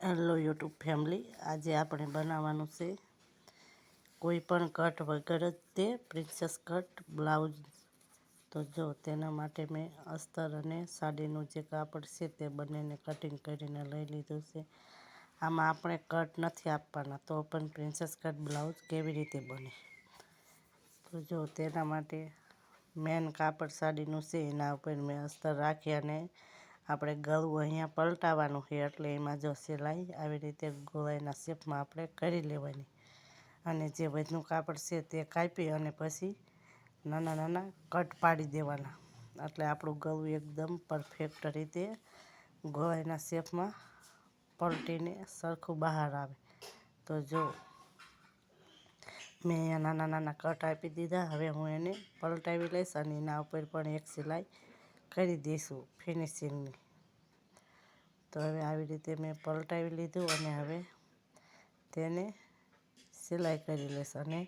Hello YouTube family. આજે આપણે બનાવવાનું છે કોઈ પણ કટ વગર જ તે પ્રિન્સેસ કટ બ્લાઉઝ. તો જો તેના માટે મેં અસ્તર અને સાડીનું જે કાપડ છે તે બંનેને કટિંગ કરીને લઈ લીધું છે. આમાં આપણે કટ નથી આપવાના, તો પણ પ્રિન્સેસ કટ બ્લાઉઝ કેવી રીતે બને? તો જો તેના માટે મેન કાપડ સાડીનું છે, એના ઉપર મેં અસ્તર રાખી અને આપણે ગળું અહીંયા પલટાવવાનું છે, એટલે એમાં જો સિલાઈ આવી રીતે ગોળાઈના શેપમાં આપણે કરી લેવાની. અને જે વધનું કાપડ છે તે કાપી અને પછી નાના નાના કટ પાડી દેવાના. એટલે આપણું ગળું એકદમ પરફેક્ટ રીતે ગોળાઈના શેપમાં પલટીને સરખું બહાર આવે. તો જો મેં અહીંયા નાના નાના કટ આપી દીધા, હવે હું એને પલટાવી લઈશ અને એના ઉપર પણ એક સિલાઈ કરી દઈશું ફિનિશિંગની તો હવે આવી રીતે મેં પલટાવી લીધું અને હવે તેને સિલાઈ કરી લઈશ અને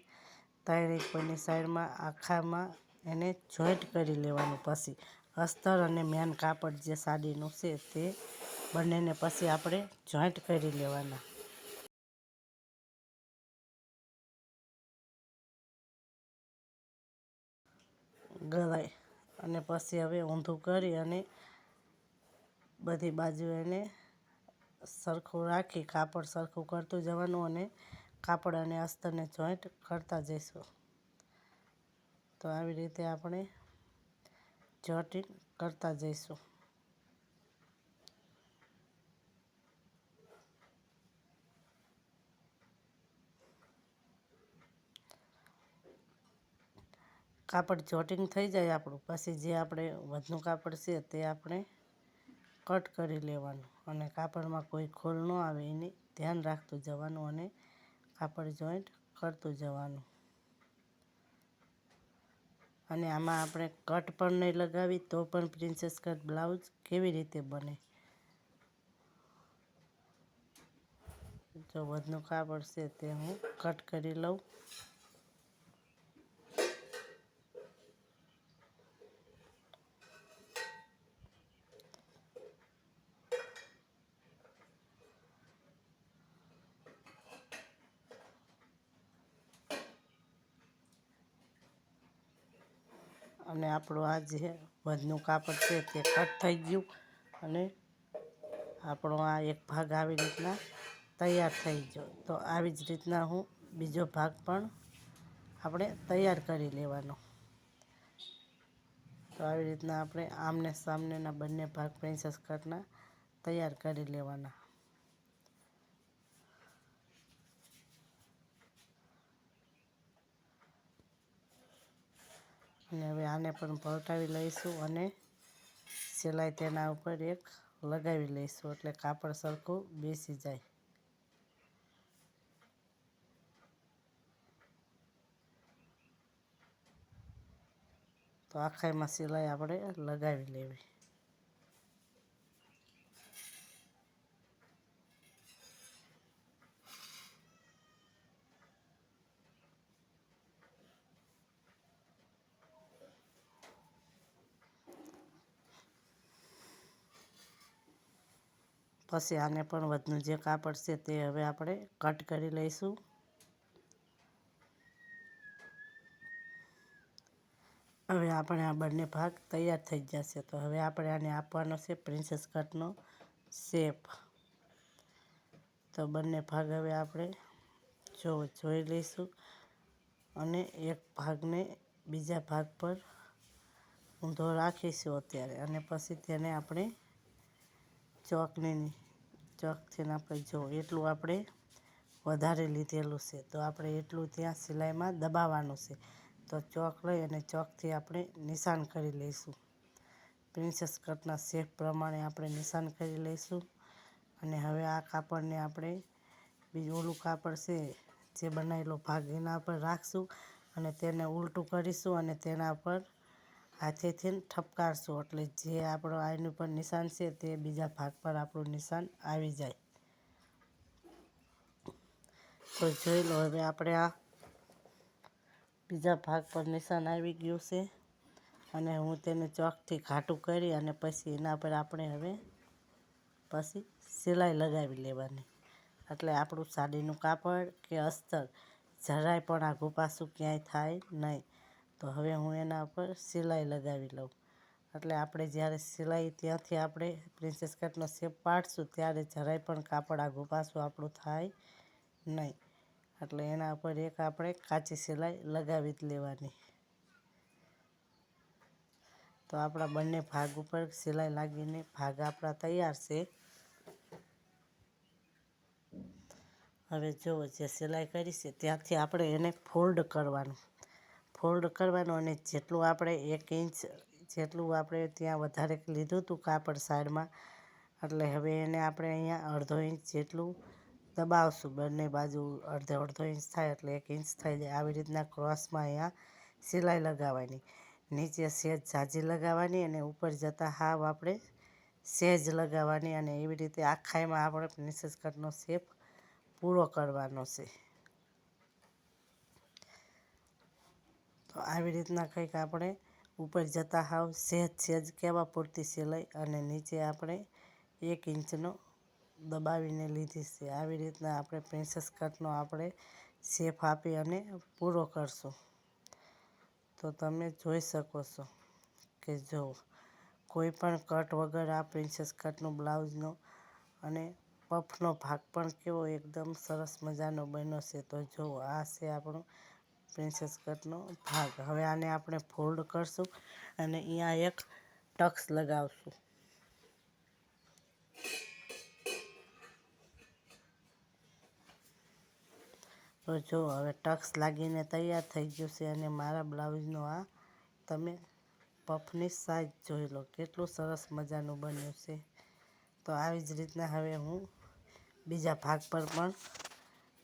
ત્રણ એકની સાઈડમાં આખામાં એને જોઈન્ટ કરી લેવાનું પછી અસ્તર અને મેન કાપડ જે સાડીનું છે તે બંનેને પછી આપણે જોઈન્ટ કરી લેવાના. ગળાઈ અને પછી હવે ઊંધું કરી અને બધી બાજુ એને સરખું રાખી, કાપડ સરખું કરતું જવાનું અને કાપડ અને અસ્તરને જોઈન્ટ કરતા જઈશું. તો આવી રીતે આપણે જોટિંગ કરતા જઈશું. કાપડ જોટિંગ થઈ જાય આપણું. પછી જે આપણે વધનું કાપડ છે તે આપણે કટ કરી લેવાનું. અને કાપડમાં કોઈ ખોલ ન આવે, એની ધ્યાન રાખતું જવાનું અને કાપડ જોઈન્ટ કરતું જવાનું. અને આમાં આપણે કટ પણ નહીં લગાવી, તો પણ પ્રિન્સેસ કટ બ્લાઉઝ કેવી રીતે બને? જો વધનું કાપડ છે તે હું કટ કરી લઉં. અને આપણું આ જે વધનું કાપડ છે તે કટ થઈ ગયું અને આપણો આ એક ભાગ આવી રીતના તૈયાર થઈ ગયો. તો આવી જ રીતના હું બીજો ભાગ પણ આપણે તૈયાર કરી લેવાનો. તો આવી રીતના આપણે આમને સામનેના બંને ભાગ પ્રિન્સેસ કટના તૈયાર કરી લેવાના. અને હવે આને પણ પલટાવી લઈશું અને સિલાઈ તેના ઉપર એક લગાવી લઈશું એટલે કાપડ સરખું બેસી જાય. તો આખાઈમાં સિલાઈ આપણે લગાવી લેવી. પછી આને પણ વધનું જે કાપડ છે તે હવે આપણે કટ કરી લઈશું. હવે આપણે આ બંને ભાગ તૈયાર થઈ જશે તો હવે આપણે આને આપવાનો છે પ્રિન્સેસ કટનો શેપ તો બંને ભાગ હવે આપણે જો જોઈ લઈશું. અને એક ભાગને બીજા ભાગ પર ઊંધો રાખીશું અત્યારે. અને પછી તેને આપણે ચોકની ચોકથી આપણે જો એટલું આપણે વધારે લીધેલું છે. તો આપણે એટલું ત્યાં સિલાઈમાં દબાવવાનું છે. તો ચોક લઈ અને ચોકથી આપણે નિશાન કરી લઈશું. પ્રિન્સેસ કટના શેપ પ્રમાણે આપણે નિશાન કરી લઈશું. અને હવે આ કાપડને આપણે બીજું ઓલું કાપડ છે, જે બનાવેલો ભાગ એના પર રાખશું અને તેને ઉલટું કરીશું અને તેના પર હાથેથી ઠપકારશું, એટલે જે આપણો આની ઉપર નિશાન છે તે બીજા ભાગ પર આપણું નિશાન આવી જાય. તો જોઈ લો, હવે આપણે આ બીજા ભાગ પર નિશાન આવી ગયું છે અને હું તેને ચોકથી ઘાટું કરી અને પછી એના પર આપણે હવે પછી સિલાઈ લગાવી લેવાની. એટલે આપણું સાડીનું કાપડ કે અસ્તર જરાય પણ આ ગુપાસું ક્યાંય થાય નહીં. તો હવે હું એના ઉપર સિલાઈ લગાવી લઉં. એટલે આપણે જ્યારે સિલાઈ ત્યાંથી આપણે પ્રિન્સેસ કટનો શેપ પાડશું ત્યારે જરાય પણ કાપડ આઘું પાછું આપણું થાય નહીં. એટલે એના ઉપર એક આપણે કાચી સિલાઈ લગાવી જ લેવાની. તો આપણા બંને ભાગ ઉપર સિલાઈ લાગીને ભાગ આપણા તૈયાર છે. હવે જુઓ જે સિલાઈ કરી ત્યાંથી આપણે એને ફોલ્ડ કરવાનું. ફોલ્ડ કરવાનું અને જેટલું આપણે એક ઇંચ જેટલું આપણે ત્યાં વધારે લીધું હતું કાપડ સાઈડમાં, એટલે હવે એને આપણે અહીંયા અડધો ઇંચ જેટલું દબાવશું. બંને બાજુ અડધો અડધો ઇંચ થાય એટલે એક ઇંચ થઈ જાય. આવી રીતના ક્રોસમાં અહીંયા સિલાઈ લગાવવાની. નીચે સેજ જાજી લગાવવાની અને ઉપર જતાં હાવ આપણે સેજ લગાવવાની અને એવી રીતે આખાઈમાં આપણે પ્રિન્સેસ કટનો શેપ પૂરો કરવાનો છે. આવી રીતના કંઈક આપણે ઉપર જતાં હાવ સહેજ સહેજ કેવા પૂરતી સિલાઈ અને નીચે આપણે એક ઇંચનો દબાવીને લીધી છે. આવી રીતના આપણે પ્રિન્સેસ કટનો આપણે શેપ આપી અને પૂરો કરશું. તો તમે જોઈ શકો છો કે જો કોઈ પણ કટ વગર આ પ્રિન્સેસ કટનું બ્લાઉઝનો અને પફનો ભાગ પણ કેવો એકદમ સરસ મજાનો બન્યો છે. તો જો આ છે આપણો પ્રિન્સેસ કટનો ભાગ. હવે આને આપણે ફોલ્ડ કરશું અને અહીંયા એક ટક્સ લગાવશું. તો જો, હવે ટક્સ લાગીને તૈયાર થઈ ગયું છે અને મારા બ્લાઉઝનો આ તમે પફની સાઈઝ જોઈ લો, કેટલું સરસ મજાનું બન્યું છે. તો આવી જ રીતના હવે હું બીજા ભાગ પર પણ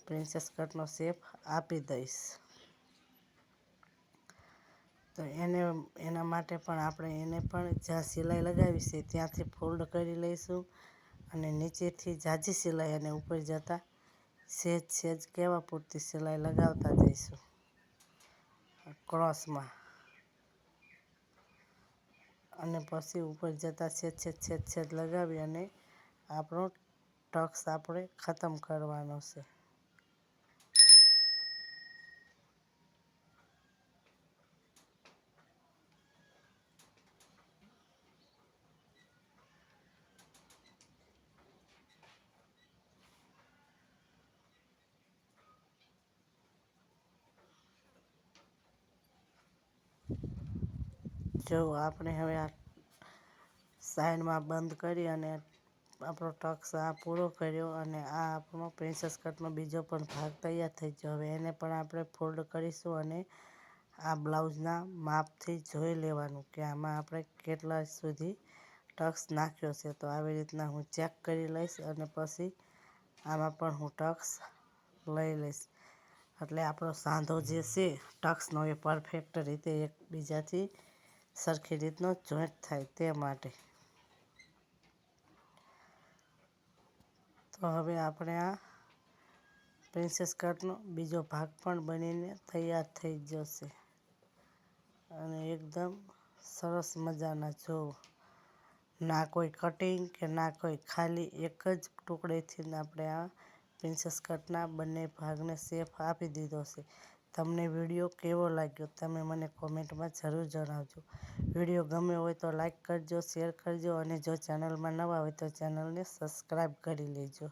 પ્રિન્સેસ કટનો શેપ આપી દઈશ. તો એને, એના માટે પણ આપણે એને પણ જ્યાં સિલાઈ લગાવી છે ત્યાંથી ફોલ્ડ કરી લઈશું અને નીચેથી જાજી સિલાઈ અને ઉપર જતાં સહેજ સહેજ કેવા પૂરતી સિલાઈ લગાવતા જઈશું. ક્રોસમાં. અને પછી ઉપર જતાં છેદ છેદ છેદ છેદ લગાવી અને આપણો ટક્સ આપણે ખતમ કરવાનો છે. જો આપણે હવે આ સાઈડમાં બંધ કરી અને આપણો ટક્સ આ પૂરો કર્યો અને આ આપણો પ્રિન્સેસ કટનો બીજો પણ ભાગ તૈયાર થઈ ગયો. હવે એને પણ આપણે ફોલ્ડ કરીશું અને આ બ્લાઉઝના માપથી જોઈ લેવાનું કે આમાં આપણે કેટલા સુધી ટક્સ નાખ્યો છે. તો આવી રીતના હું ચેક કરી લઈશ અને પછી આમાં પણ હું ટક્સ લઈ લઈશ. એટલે આપણો સાંધો જે છે ટક્સનો એ પરફેક્ટ રીતે એકબીજાથી સરખી રીતનો જોઈન્ટ થાય તે માટે. તો હવે આપણે આ પ્રિન્સેસ કટનો બીજો ભાગ પણ બનીને તૈયાર થઈ જશે. અને એકદમ સરસ મજાના જો, ના કોઈ કટિંગ કે ના કોઈ ખાલી એક જ ટુકડેથી આપણે આ પ્રિન્સેસ કટના બંને ભાગને શેપ આપી દીધો છે. તમને વીડિયો કેવો લાગ્યો તમે મને કોમેન્ટમાં જરૂર જણાવજો. વીડિયો ગમ્યો હોય તો લાઇક કરજો, શેર કરજો અને જો ચેનલમાં નવા હોય તો ચેનલને સબસ્ક્રાઈબ કરી લેજો.